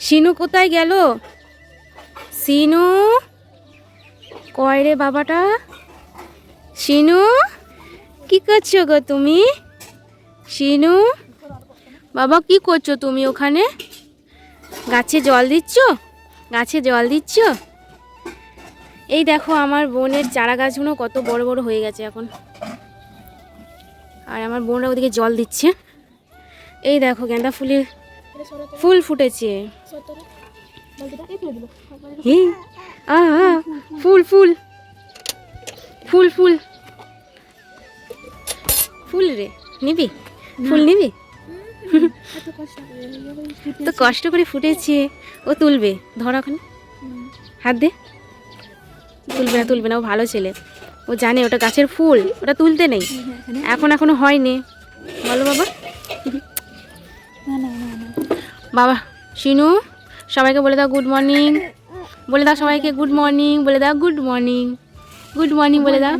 সিনু কোথায় গেল? সিনু? কয় রে বাবাটা? সিনু? কি করছ গো তুমি? সিনু? বাবা, কি করছ তুমি ওখানে? গাছে জল দিচ্ছ? গাছে জল দিচ্ছ? এই দেখো আমার বোনের চারা গাছগুলো কত বড় বড় হয়ে গেছে এখন। আর আমার বোনরা ওদিকে জল দিচ্ছে। এই দেখো গেঁদা ফুলের ফুল ফুটেছে। ফুল ফুল। ফুল ফুল। ফুল রে, নিবি? ফুল নিবি? তো কষ্ট করে ফুটেছে, ও তুলবে। ধর ওখানে হাত দে। তুলবে না তুলবে না, ও ভালো ছেলে। ও জানে ওটা গাছের ফুল, ওটা তুলতে নেই। এখন এখনও হয়নি। বলো বাবা। বাবা শিনু সবাইকে বলে দাও গুড মর্নিং বলে দাও সবাইকে গুড মর্নিং বলে দাও গুড মর্নিং গুড মর্নিং বলে দাও।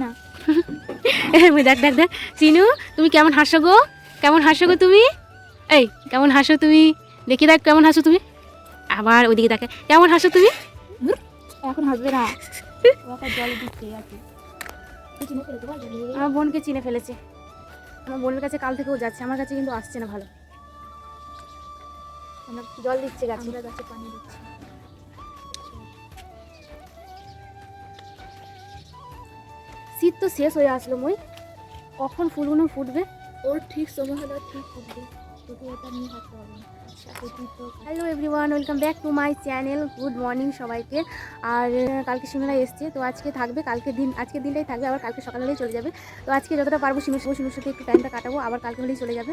দেখ দেখ দেখ চিনু তুমি কেমন হাসো গো? কেমন হাসো গো তুমি? এই কেমন হাসো তুমি? দেখি দেখ কেমন হাসো তুমি? আবার ওইদিকে দেখে কেমন হাসো তুমি? এখন হাসবে না। আমার বোনকে চিনে ফেলেছে। আমার বোনের কাছে কাল থেকেও যাচ্ছে আমার কাছে কিন্তু আসছে না ভালো। আমরা জল দিচ্ছে গাছে। আমরা গাছে পানি দিচ্ছি। শীত তো শেষ হয়ে আসলো মই। কখন ফুলগুলো ফুটবে? ওর ঠিক সময় হলো ঠিক ফুটবে। Hello everyone welcome back to my channel good morning সবাইকে। আর কালকে সিমিলা এসছে, তো আজকে থাকবে, কালকে দিন আজকের দিনটাই থাকবে, আবার কালকে সকাল হলেই চলে যাবে। তো আজকে যতটা পারব সিমির সাথে সিমির সাথে একটু টাইমটা কাটাবো, আবার কালকে হলেই চলে যাবে।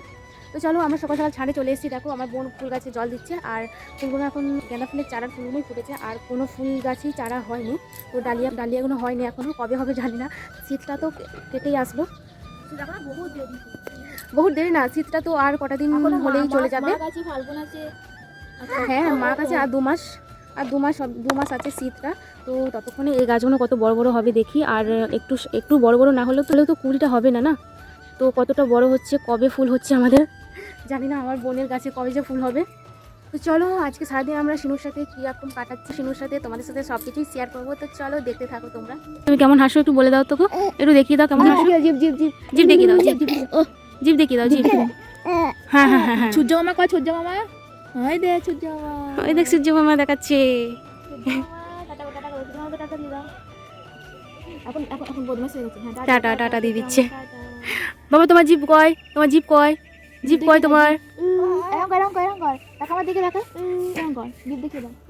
তো চলো, আমরা সকাল সকাল ছাড়ে চলে এসেছি। দেখো, আমার বোন ফুল গাছে জল দিচ্ছে, আর ফুলগুলো এখন গেঁদা ফুলের চারার ফুলগুলোই ফুটেছে, আর কোনো ফুল গাছই চারা হয়নি। তো ডালিয়া ডালিয়াগুলো হয়নি এখনও কবে হবে জানি না। শীতটা তো কেটেই আসলো। দেখো দেরি বহুত দেরি না শীতটা তো আর কটা দিন হলেই চলে যাবে। মা গাছে ফাল্গুন আছে। আচ্ছা, হ্যাঁ মার কাছে আর দু মাস আর দু মাস দু মাস আছে শীতটা। তো ততক্ষণে এই গাছগুলো কত বড় বড় হবে দেখি আর একটু একটু বড় বড় না হলেও তাহলে তো কুড়িটা হবে না না? তো কতটা বড় হচ্ছে কবে ফুল হচ্ছে আমাদের? জানি না আমার বোনের গাছে কবে যে ফুল হবে। তো চলো আজকে সারাদিন আমরা শিনুর সাথে কীরকম কাটাচ্ছি শিনুর সাথে তোমাদের সাথে সব কিছুই শেয়ার করব। তো চলো দেখতে থাকো তোমরা। তুমি কেমন হাসো একটু বলে দাও তো গো। একটু দেখিয়ে দাও কেমন হাসো। জিপ জিপ জিপ জিভ। দেখিয়ে দাও জিভ। জিভ দেখিয়ে দাও জিভ। হ্যাঁ হ্যাঁ হ্যাঁ হ্যাঁ। সূর্য মামা কয় সূর্য মামা? হয় দে সূর্য মামা। ওই দেখ সূর্য মামা দেখাচ্ছে। টাটা টাটা দিয়ে হয়ে গেছে। টাটা, টাটা দিয়ে দিচ্ছে। বাবা তোমার জিপ কয়? তোমার জিপ কয়? জিপ কয় তোমার?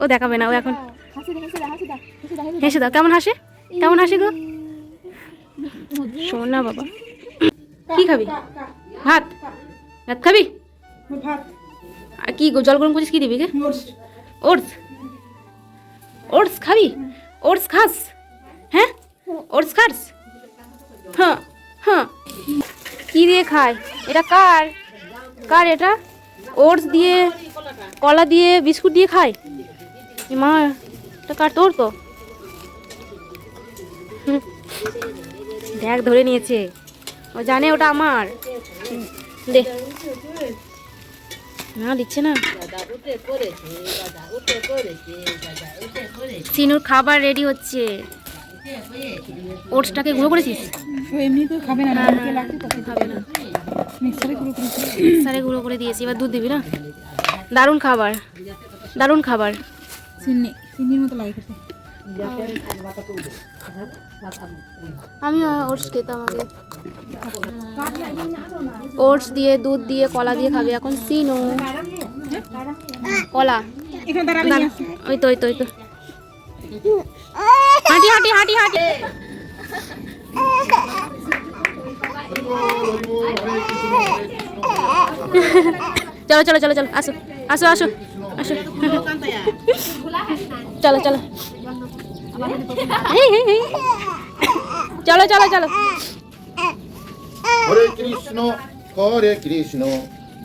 ও দেখাবে না ও এখন। হেসে দাও কেমন হাসে? কেমন হাসে গো? শোন না বাবা। কি খাবি? ভাত? ভাত খাবি? আর কি গো, জল গরম করছিস কি দিবি গে ওটস। ওটস? খাবি? ওটস খাস? হ্যাঁ? ওটস খাস? হ্যাঁ হ্যাঁ। কি দিয়ে খায়? এটা কার? কার এটা? ওটস দিয়ে কলা দিয়ে বিস্কুট দিয়ে খায়? মা এটা কার তোর তো। দেখ ধরে নিয়েছে। ও জানে ওটা আমার। দে। না দিচ্ছে না। সিনুর খাবার রেডি হচ্ছে। ওটসটাকে গুঁড়ো করেছিস? এমনি তো খাবে না হ্যাঁ, খাবে না। মিক্সারে গুঁড়ো করে দিয়েছি। এবার দুধ দিবি না? দারুণ খাবার দারুণ খাবার। চিনি চিনির মতো লাগে আমি ওটস খেতাম আগে। ওটস দিয়ে, দুধ দিয়ে, কলা দিয়ে খাবে। এখন সিনো কলা। ওই তো ওই তো ওই তো। হাঁটি হাঁটি হাঁটি হাঁটি। চলো চলো চলো চলো আসো আসো আসো আসো। চলো চলো। চলো চলো চলো। হরে কৃষ্ণ হরে কৃষ্ণ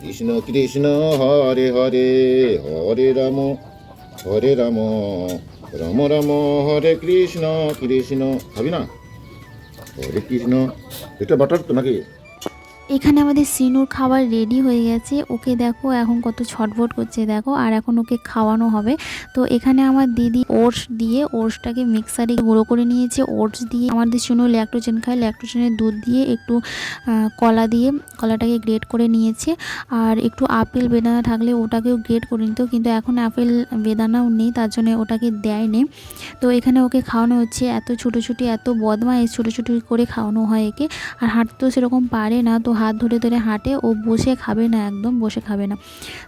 কৃষ্ণ কৃষ্ণ, হরে হরে হরে রাম হরে রাম রাম রাম, হরে কৃষ্ণ কৃষ্ণ। খাবি না? হরে কৃষ্ণ, এটা বাটার তো নাকি এখানে আমাদের সিনুর খাবার রেডি হয়ে গেছে। ওকে দেখো, এখন কত ছটফট করছে, দেখো, আর এখন ওকে খাওয়ানো হবে। তো এখানে আমার দিদি ওটস দিয়ে, ওটসটাকে মিক্সারে গুঁড়ো করে নিয়েছে। ওটস দিয়ে আমাদের শুনো ল্যাক্টোজেন খায়। ল্যাক্টোজেনের দুধ দিয়ে একটু কলা দিয়ে কলাটাকে গ্রেট করে নিয়েছে। আর একটু আপেল বেদানা থাকলে ওটাকেও গ্রেট করে নিত। কিন্তু এখন আপেল বেদানাও নেই, তার জন্য ওটাকে দেয়নি। তো এখানে ওকে খাওয়ানো হচ্ছে। এত ছোটো ছুটি এত বদমাইশ ছোটো ছোটো করে খাওয়ানো হয় একে। আর হাঁটতেও সেরকম পারে না। তো হাত ধরে ধরে হাঁটে ও বসে খাবে না, একদম বসে খাবে না।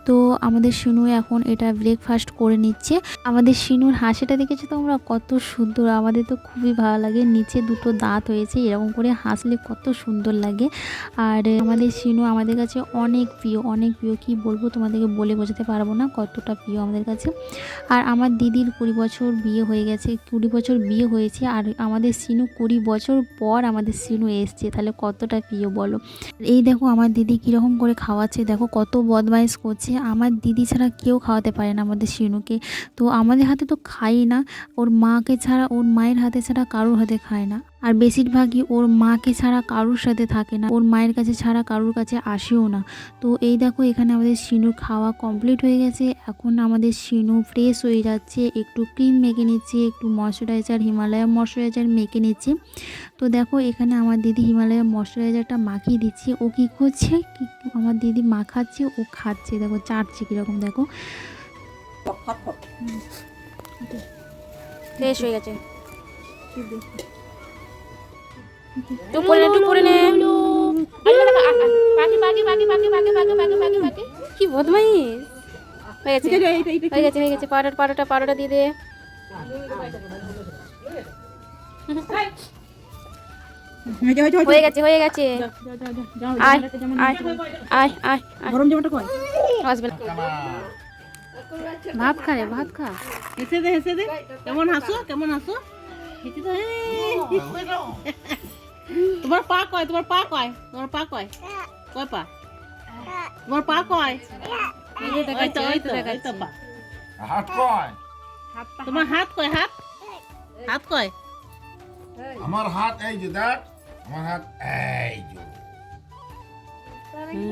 তো আমাদের শিনু এখন এটা ব্রেকফাস্ট করে নিচ্ছে। আমাদের শিনুর হাসিটা দেখেছ তোমরা? কত সুন্দর। আমাদের তো খুবই ভালো লাগে। নিচে দুটো দাঁত হয়েছে, এরকম করে হাসলে কত সুন্দর লাগে। আর আমাদের শিনু আমাদের কাছে অনেক প্রিয় অনেক প্রিয়। কি বলব তোমাদেরকে বলে বোঝাতে পারব না কতটা প্রিয় আমাদের কাছে। আর আমার দিদির কুড়ি বছর বিয়ে হয়ে গেছে, কুড়ি বছর বিয়ে হয়েছে। আর আমাদের সিনু কুড়ি বছর পর আমাদের সিনু এসছে। তাহলে কতটা প্রিয় বলো? এই দেখো আমার দিদি কীরকম করে খাওয়াচ্ছে, দেখো কত বদমাইশ করছে। আমার দিদি ছাড়া কেউ খাওয়াতে পারে না আমাদের শিনুকে। তো আমাদের হাতে তো খাই না, ওর মাকে ছাড়া, ওর মায়ের হাতে ছাড়া কারোর হাতে খায় না। আর বেশিরভাগই ওর মাকে ছাড়া কারোর সাথে থাকে না। ওর মায়ের কাছে ছাড়া কারুর কাছে আসেও না। তো এই দেখো, এখানে আমাদের শিনুর খাওয়া কমপ্লিট হয়ে গেছে। এখন আমাদের শিনু ফ্রেশ হয়ে যাচ্ছে। একটু ক্রিম মেখে নিচ্ছে, একটু ময়শ্চারাইজার হিমালয়া ময়শ্চারাইজার মেখে নিচ্ছে। তো দেখো, এখানে আমার দিদি হিমালয়া ময়শ্চারাইজারটা মাখিয়ে দিচ্ছে। ও কী করছে? আমার দিদি মাখাচ্ছে, ও খাচ্ছে। দেখো, চাটছে কীরকম, দেখো। ফ্রেশ হয়ে গেছে। টুক করে নে। টুক করে নে পাখি পাখি পাখি পাখি পাখি পাখি পাখি পাখি পাখি কি বদমাইশ? হয়ে গেছে। হয়ে গেছে হয়ে গেছে। পাউডার পাউডারটা পাউডারটা দিয়ে দে। হয়ে গেছে হয়ে গেছে। আয় আয় আয় আয় আয়। গরম জামাটা কয়? আসবে। ভাত খা রে ভাত খা। হেসে দে হেসে দে। কেমন হাসো কেমন হাসো? হেসে। তোমার পা কয় তোমার পা কয় তোমার পা কয়। কয় পা? তোমার পা কয়? ওই তো, ওই তো, তো ওই তো পা। হাত কয়? তোমার হাত কয় হাত? হাত কয়? আমার হাত এই যে দেখ। আমার হাত এই যে।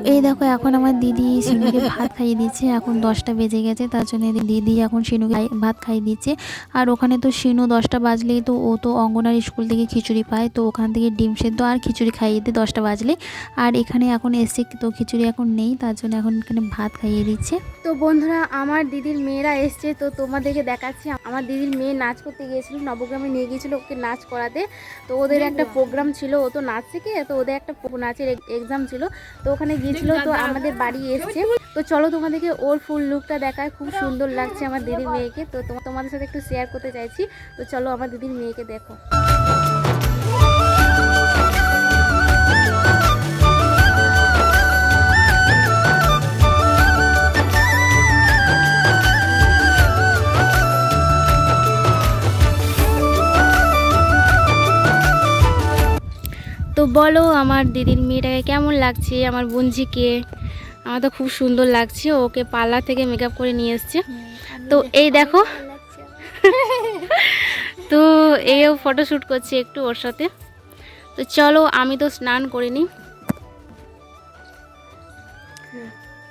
এই দেখো এখন আমার দিদি শিনুকে ভাত খাইয়ে দিচ্ছে। এখন দশটা বেজে গেছে তার জন্য দিদি এখন শিনুকে খাই- ভাত খাইয়ে দিচ্ছে। আর ওখানে তো শিনু দশটা বাজলেই তো ও তো অঙ্গনারী স্কুল থেকে খিচুড়ি পায় তো ওখান থেকে ডিম সেদ্ধ আর খিচুড়ি খাইয়ে দিই দশটা বাজলে। আর এখানে এখন এসে তো খিচুড়ি এখন নেই তার জন্য এখন এখানে ভাত খাইয়ে দিচ্ছে। তো বন্ধুরা আমার দিদির মেয়েরা এসছে তো তোমাদেরকে দেখাচ্ছি। আমার দিদির মেয়ে নাচ করতে গিয়েছিল নবগ্রামে নিয়ে গিয়েছিল ওকে নাচ করাতে। তো ওদের একটা প্রোগ্রাম ছিল ও তো নাচ শিখে তো ওদের একটা নাচের এক্সাম ছিল। তো ওখানে গিয়েছিল তো আমাদের বাড়ি এসছে। তো চলো তোমাদেরকে ওর ফুল লুকটা দেখায়। খুব সুন্দর লাগছে আমার দিদির মেয়েকে। তো তোমা- তোমাদের সাথে একটু শেয়ার করতে চাইছি। তো চলো আমার দিদির মেয়েকে দেখো। বলো আমার দিদির মেয়েটাকে কেমন লাগছে আমার বোনঝিকে আমার তো খুব সুন্দর লাগছে ওকে পার্লার থেকে মেকআপ করে নিয়ে এসছে। তো এই দেখো। তো এও ফটোশ্যুট করছে একটু ওর সাথে। তো চলো আমি তো স্নান করিনি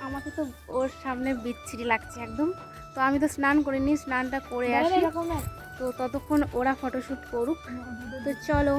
আমাকে তো ওর সামনে বিচ্ছিরি লাগছে একদম। তো আমি তো স্নান করিনি স্নানটা করে আসি। তো ততক্ষণ ওরা ফটোশ্যুট করুক। তো চলো।